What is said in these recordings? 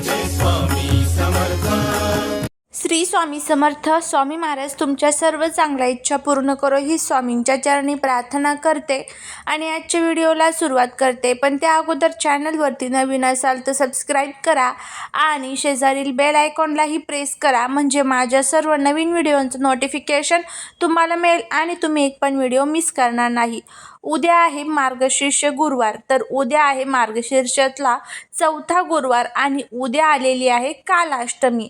this one. Shri Swami Samarth Swami Maharaj तुमच्या सर्व चांगल्या इच्छा पूर्ण करो ही स्वामींच्या चरणी प्रार्थना करते आणि आजच्या व्हिडिओला सुरुवात करते. पण त्या अगोदर चॅनलवरती नवीन असाल तर सबस्क्राईब करा आणि शेजारील बेल आयकॉनलाही प्रेस करा. म्हणजे माझ्या सर्व नवीन व्हिडिओंचं नोटिफिकेशन तुम्हाला मिळेल आणि तुम्ही एक पण व्हिडिओ मिस करणार नाही. उद्या आहे मार्गशीर्ष गुरुवार. तर उद्या आहे मार्गशीर्षातला चौथा गुरुवार आणि उद्या आलेली आहे कालाष्टमी.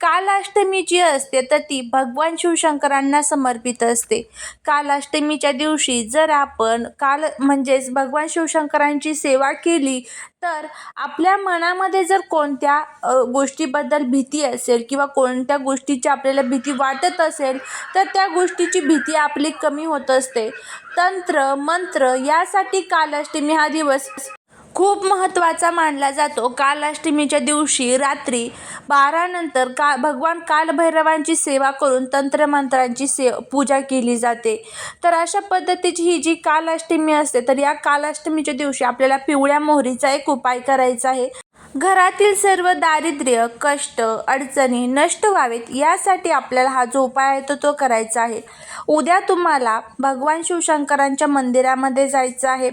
कालाष्टमी जी असते तर ती भगवान शिवशंकरांना समर्पित असते. कालाष्टमीच्या दिवशी जर आपण काल म्हणजेच भगवान शिवशंकरांची सेवा केली तर आपल्या मनामध्ये जर कोणत्या गोष्टीबद्दल भीती असेल किंवा कोणत्या गोष्टीची आपल्याला भीती वाटत असेल तर त्या गोष्टीची भीती आपली कमी होत असते. तंत्र मंत्र यासाठी कालाष्टमी हा दिवस खूप महत्त्वाचा मानला जातो. कालाष्टमीच्या दिवशी रात्री बारानंतर का भगवान कालभैरवांची सेवा करून तंत्रमंत्रांची से पूजा केली जाते. तर अशा पद्धतीची ही जी कालाष्टमी असते तर या कालाष्टमीच्या दिवशी आपल्याला पिवळ्या मोहरीचा एक उपाय करायचा आहे. घरातील सर्व दारिद्र्य कष्ट अडचणी नष्ट व्हावेत यासाठी आपल्याला हा जो उपाय आहे तो तो करायचा आहे. उद्या तुम्हाला भगवान शिवशंकरांच्या मंदिरामध्ये जायचं आहे.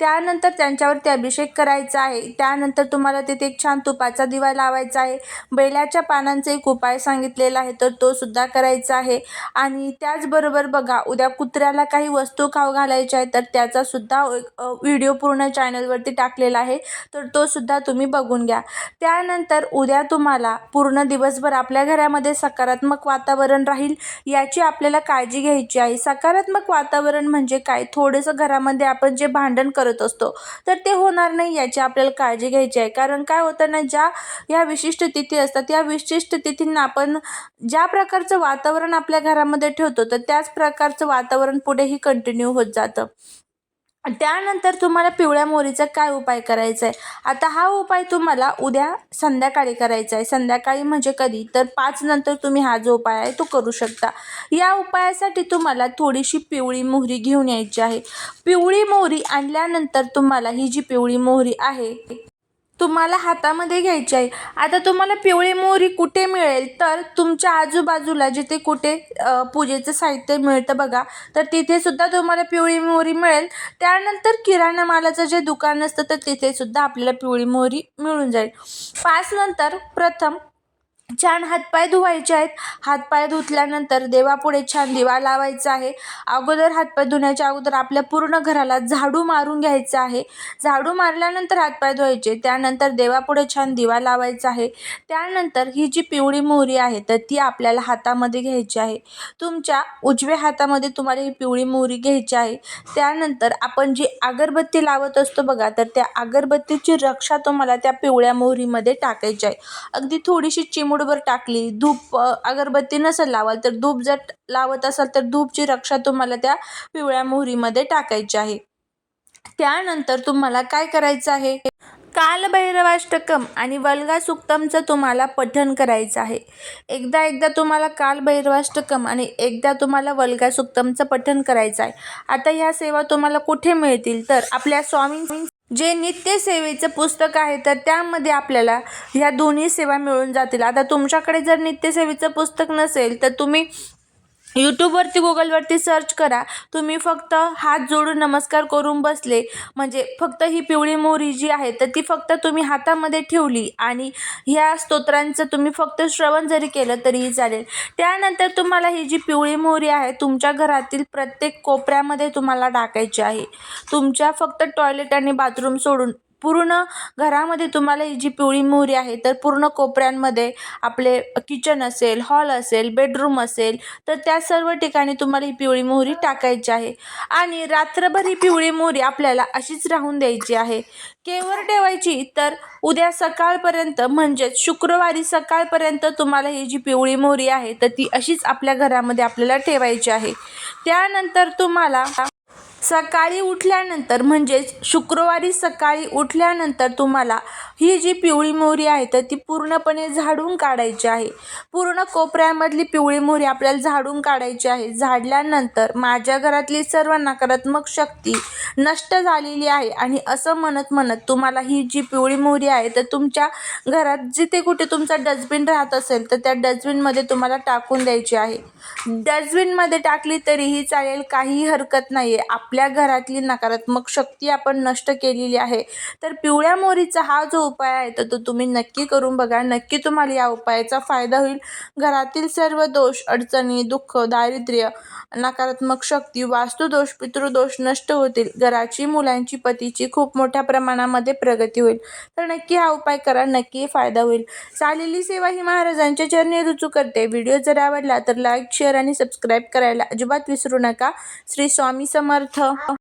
त्यानंतर त्यांच्यावरती अभिषेक करायचा आहे. त्यानंतर तुम्हाला तिथे एक छान तुपाचा दिवा लावायचा आहे. बेलाच्या पानांचा एक उपाय सांगितलेला आहे तर तो सुद्धा करायचा आहे. आणि त्याचबरोबर बघा उद्या कुत्र्याला काही वस्तू खाऊ घालायच्या आहे तर त्याचा सुद्धा एक, व्हिडिओ पूर्ण चॅनलवरती टाकलेला आहे तर तो सुद्धा तुम्ही बघून घ्या. त्यानंतर उद्या तुम्हाला पूर्ण दिवसभर आपल्या घरामध्ये सकारात्मक वातावरण राहील याची आपल्याला काळजी घ्यायची आहे. सकारात्मक वातावरण म्हणजे काय? थोडंसं घरामध्ये आपण जे भांडण करत असतो. तर ते होणार नाही याची आपल्याला काळजी घ्यायची आहे. कारण काय होतं ना ज्या या विशिष्ट तिथी असतात या विशिष्ट तिथींना आपण ज्या प्रकारचं वातावरण आपल्या घरामध्ये ठेवतो तर त्याच प्रकारचं वातावरण पुढेही कंटिन्यू होत जातं. त्यानंतर तुम्हाला पिवळ्या मोहरीचा काय उपाय करायचा आहे आता हा उपाय तुम्हाला उद्या संध्याकाळी करायचा आहे संध्याकाळी म्हणजे कधी? तर पाच नंतर तुम्ही हा जो उपाय आहे तो करू शकता. या उपायासाठी तुम्हाला थोडीशी पिवळी मोहरी घेऊन यायची आहे. पिवळी मोहरी आणल्यानंतर तुम्हाला ही जी पिवळी मोहरी आहे तुम्हाला हातामध्ये घ्यायची आहे. आता तुम्हाला पिवळी मोहरी कुठे मिळेल? तर तुमच्या आजूबाजूला जिथे कुठे पूजेचं साहित्य मिळतं बघा तर तिथेसुद्धा तुम्हाला पिवळी मोहरी मिळेल. त्यानंतर किराणा मालाचं जे दुकान असतं तर तिथेसुद्धा आपल्याला पिवळी मोहरी मिळून जाईल. पाच नंतर प्रथम छान हातपाय धुवायचे आहेत. हातपाय धुतल्यानंतर देवापुढे छान दिवा लावायचा आहे. अगोदर हातपाय धुण्याच्या अगोदर आपल्या पूर्ण घराला झाडू मारून घ्यायचं आहे. झाडू मारल्यानंतर हातपाय धुवायचे त्यानंतर देवापुढे छान दिवा लावायचा आहे. त्यानंतर ही जी पिवळी मोहरी आहे तर ती आपल्याला हातामध्ये घ्यायची आहे. तुमच्या उजव्या हातामध्ये तुम्हाला ही पिवळी मोहरी घ्यायची आहे. त्यानंतर आपण जी अगरबत्ती लावत असतो बघा तर त्या अगरबत्तीची रक्षा तुम्हाला त्या पिवळ्या मोहरीमध्ये टाकायची आहे. अगदी थोडीशी चिमूटभर टाकली. धूप अगरबत्ती नसेल लावाल तर धूप जर लावत असाल तर धूपची रक्षा तुम्हाला त्या पिवळ्या मोहरीमध्ये टाकायची आहे. त्यानंतर तुम्हाला काय करायचं आहे? कालभैरवाष्टकम आणि वल्गा सुक्तमचं तुम्हाला पठण करायचं आहे. एकदा एकदा तुम्हाला कालभैरवाष्टकम आणि एकदा तुम्हाला वल्गा सुक्तमचं पठण करायचं आहे. आता ह्या सेवा तुम्हाला कुठे मिळतील? तर आपल्या स्वामी जे नित्य सेवेचं पुस्तक आहे तर त्यामध्ये आपल्याला ह्या दोन्ही सेवा मिळून जातील. आता तुमच्याकडे जर नित्यसेवेचं पुस्तक नसेल तर तुम्ही यूट्यूबवरती गुगलवरती सर्च करा. तुम्ही फक्त हात जोडून नमस्कार करून बसले. म्हणजे फक्त ही पिवळी मोहरी जी आहे तर ती फक्त तुम्ही हातामध्ये ठेवली आणि ह्या स्तोत्रांचं तुम्ही फक्त श्रवण जरी केलं तरीही चालेल. त्यानंतर तुम्हाला ही जी पिवळी मोहरी आहे तुमच्या घरातील प्रत्येक कोपऱ्यामध्ये तुम्हाला टाकायची आहे. तुमच्या फक्त टॉयलेट आणि बाथरूम सोडून पूर्ण घरामध्ये तुम्हाला ही जी पिवळी मोहरी आहे तर पूर्ण कोपऱ्यांमध्ये आपले किचन असेल हॉल असेल बेडरूम असेल तर त्या सर्व ठिकाणी तुम्हाला ही पिवळी मोहरी टाकायची आहे. आणि रात्रभर ही पिवळी मोहरी आपल्याला अशीच राहून द्यायची आहे. केवर ठेवायची तर उद्या सकाळपर्यंत म्हणजेच शुक्रवारी सकाळपर्यंत तुम्हाला ही जी पिवळी मोहरी आहे तर ती अशीच आपल्या घरामध्ये आपल्याला ठेवायची आहे. त्यानंतर तुम्हाला सकाळी उठल्यानंतर म्हणजेच शुक्रवारी सकाळी उठल्यानंतर तुम्हाला ही जी पिवळी मोहरी आहे तर ती पूर्णपणे झाडून काढायची आहे. पूर्ण कोपऱ्यामधली पिवळी मोहरी आपल्याला झाडून काढायची आहे. झाडल्यानंतर माझ्या घरातली सर्व नकारात्मक शक्ती नष्ट झालेली आहे आणि असं म्हणत म्हणत तुम्हाला ही जी पिवळी मोहरी आहे तर तुमच्या घरात जिथे कुठे तुमचा डस्टबिन राहत असेल तर त्या डस्टबिनमध्ये तुम्हाला टाकून द्यायची आहे. डस्टबिनमध्ये टाकली तरीही चालेल काहीही हरकत नाही आहे आपल्या घरातली नकारात्मक शक्ती आपण नष्ट केलेली आहे. तर पिवळ्या मोहरीचा हा जो उपाय आहे तर तो तुम्ही नक्की करून बघा. नक्की तुम्हाला या उपायाचा फायदा होईल. घरातील सर्व दोष अडचणी दुःख दारिद्र्य नकारात्मक शक्ती वास्तुदोष पितृदोष नष्ट होतील. घराची मुलांची पतीची खूप मोठ्या प्रमाणामध्ये प्रगती होईल. तर नक्की हा उपाय करा नक्की फायदा होईल. चालेली सेवा ही महाराजांच्या चरणी रुजू करते. व्हिडिओ जर आवडला तर लाईक शेअर आणि सबस्क्राईब करायला अजिबात विसरू नका. श्री स्वामी समर्थ. Toho